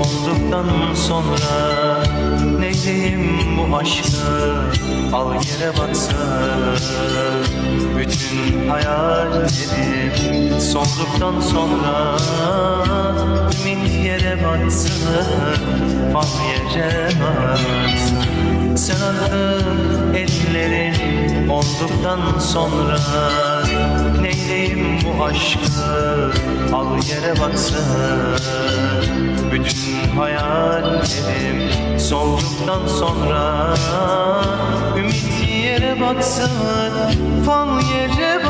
olduktan sonra Ne bu aşkı al yere batsın Bütün hayal hayallerim solduktan sonra Ümit yere batsın, fal yere batsın Sen attın ellerin olduktan sonra Neyleyim bu aşkı al yere batsın hayallerim solduktan sonra Ümit yere batsın, fal yere batsın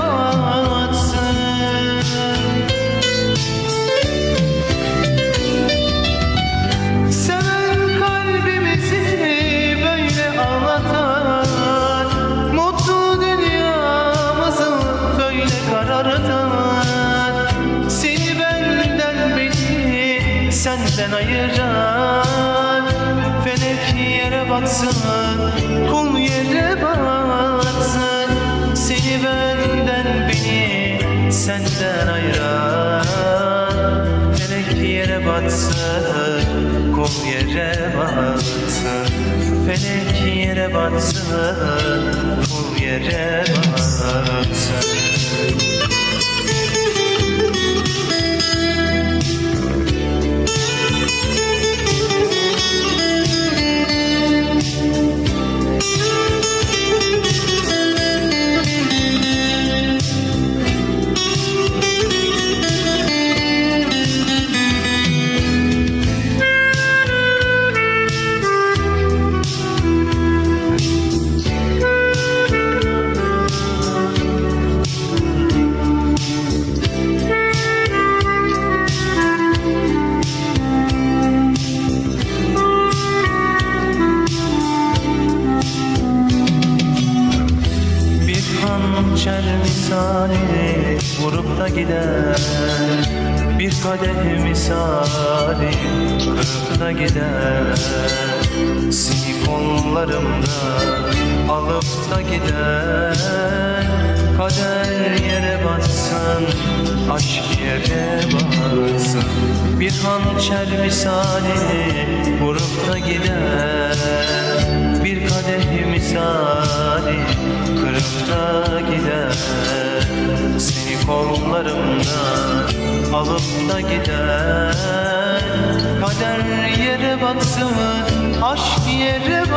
senden ayıran. Felek yere batsın, kul yere batsın. Seni benden beni senden ayıran. Felek yere batsın, kul yere batsın. Felek yere batsın, kul yere batsın misali vurup da gider. Bir kadeh misali kırıp da gider. Seni kollarımda alıp da gider. Kader yere batsın, aşk yere batsın. Bir hançer misali vurup da gider. Bir kadeh misali kırıp da gider kollarımdan alıp da gider. Kader yere batsın, aşk yere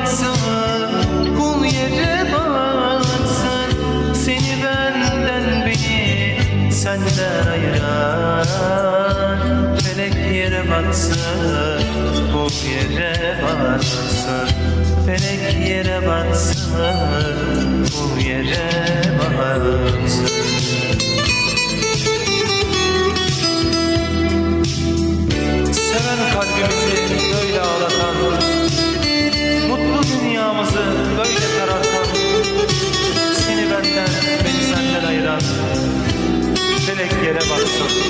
batsın, kul yere batsın Seni benden beni senden ayıran. Felek yere batsın, kul yere batsın Felek yere batsın, yere baksın.